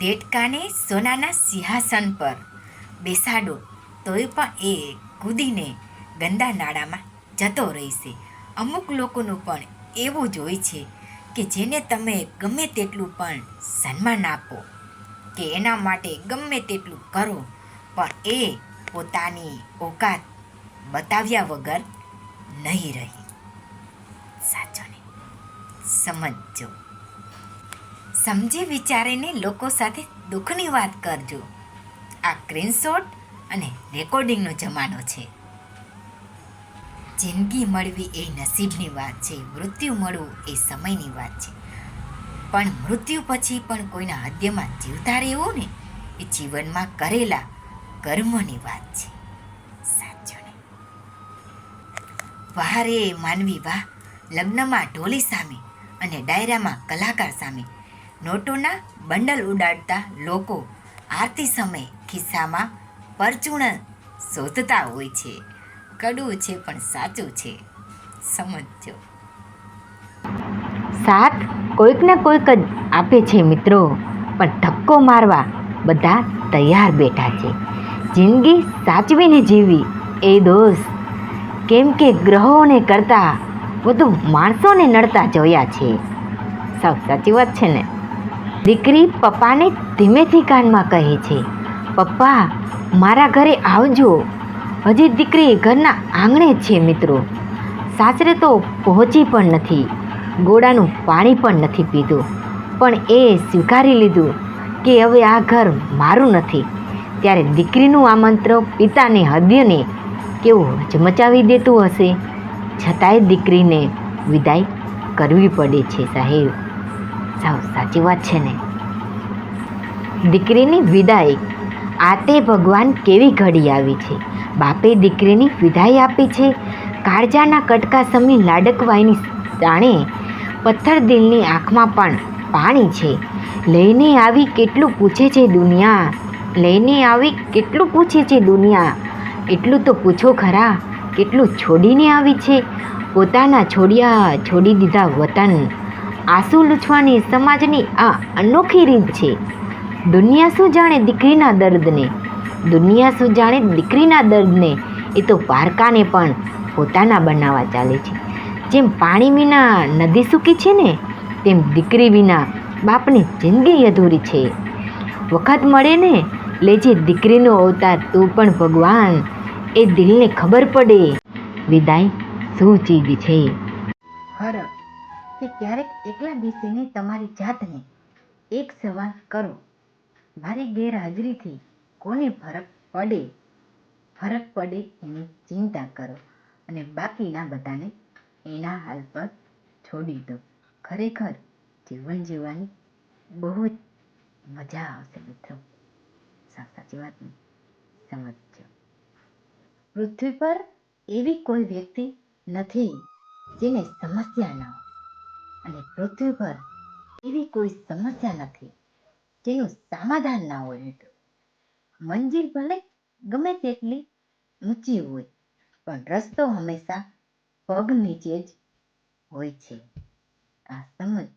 દેડકાને સોનાના સિંહાસન પર બેસાડો, તોય પણ એ કૂદીને ગંદા નાળામાં જતો રહેશે. અમુક લોકોનું પણ એવું જ હોય છે કે જેને તમે ગમે તેટલું પણ સન્માન આપો, કે એના માટે ગમે તેટલું કરો, પણ એ પોતાની ઓકાત બતાવ્યા વગર નહીં રહી. સાચો ને? સમજજો. સમજી વિચારીને લોકો સાથે દુઃખની વાત કરજો. આ સ્ક્રીનશોટ અને રેકોર્ડિંગનો જમાનો છે. જિંદગી મળવી એ નસીબની વાત છે, મૃત્યુ મળવું એ સમયની વાત છે. પણ મૃત્યુ પછી પણ કોઈના હદ્યમાં જીવતા રહેવું ને એ જીવનમાં કરેલા કર્મની વાત છે. સાચો વાહ રે માનવી વાહ, લગ્નમાં ઢોલી સામે અને ડાયરામાં કલાકાર સામે નોટોના બંડલ ઉડાડતા લોકો આરતી સમયે ખિસ્સામાં પરચૂણ શોધતા હોય છે. કડવું છે પણ સાચું છે. સમજજો. સાથ કોઈક ને કોઈક જ આપે છે મિત્રો. પણ ધક્કો મારવા બધા તૈયાર બેઠા છે. જિંદગી સાચવીને જીવવી એ દોસ્ત કેમ કે ગ્રહોને કરતાં વધુ માણસોને નડતા જોયા છે. સાવ સાચી વાત છે ને? દીકરી પપ્પાને ધીમેથી કાનમાં કહે છે, પપ્પા, મારા ઘરે આવજો. હજી દીકરી ઘરના આંગણે છે મિત્રો. સાસરે તો પહોંચી પણ નથી. ગોળાનું પાણી પણ નથી પીધું. પણ એ સ્વીકારી લીધું કે હવે આ ઘર મારું નથી. ત્યારે દીકરીનું આમંત્રણ પિતાને હદ્યને કેવું હચમચાવી દેતું હશે? છતાંય દીકરીને વિદાય કરવી પડે છે સાહેબ. સાવ સાચી વાત છે ને. દીકરીની વિદાય આ તે ભગવાન કેવી ઘડી આવી છે? બાપે દીકરીની વિદાય આપી છે? કાળજાના કટકા સમી લાડકવાઈની જાણે પથ્થર દિલની આંખમાં પણ પાણી છે. લઈને આવી કેટલું પૂછે છે દુનિયા? લઈને આવી કેટલું પૂછે છે દુનિયા? એટલું તો પૂછો ખરા, કેટલું છોડીને આવી છે? પોતાના છોડ્યા છોડી દીધા વતન. આંસુ લૂછવાની સમાજની આ અનોખી રીત છે. દુનિયા શું જાણે દીકરીના દર્દને? દુનિયા શું જાણે દીકરીના દર્દને? એ તો પારકાને પણ પોતાના બનાવવા ચાલે છે. જેમ પાણી વિના નદી સૂકી છે ને, તેમ દીકરી વિના બાપની જિંદગી અધૂરી છે. વખત મળે ને લેજે દીકરીનો અવતાર, તું પણ ભગવાન એ દિલને ખબર પડે. વિદાય, શું ચીજ છે? ફરક કે ક્યારેક એકલા બેસીને તમારી જાતને એક સવાલ કરો. મારી ગેરહાજરીથી કોને ફરક પડે? ફરક પડે એની ચિંતા કરો અને બાકીના બધાને એના હાલ પર છોડી દો. ખરેખર જીવન જીવવાની બહુ જ મજા આવશે મિત્રો. સાચી વાત સમજજો પૃથ્વી પર એવી કોઈ વ્યક્તિ નથી જેને સમસ્યા ન હોય. અને પૃથ્વી પર એવી કોઈ સમસ્યા નથી જેનું સમાધાન ના હોય મિત્રો મંજિલ ભલે ગમે તેટલી ઊંચી હોય, પણ રસ્તો હંમેશા પગ નીચે જ હોય છે. આ સમજ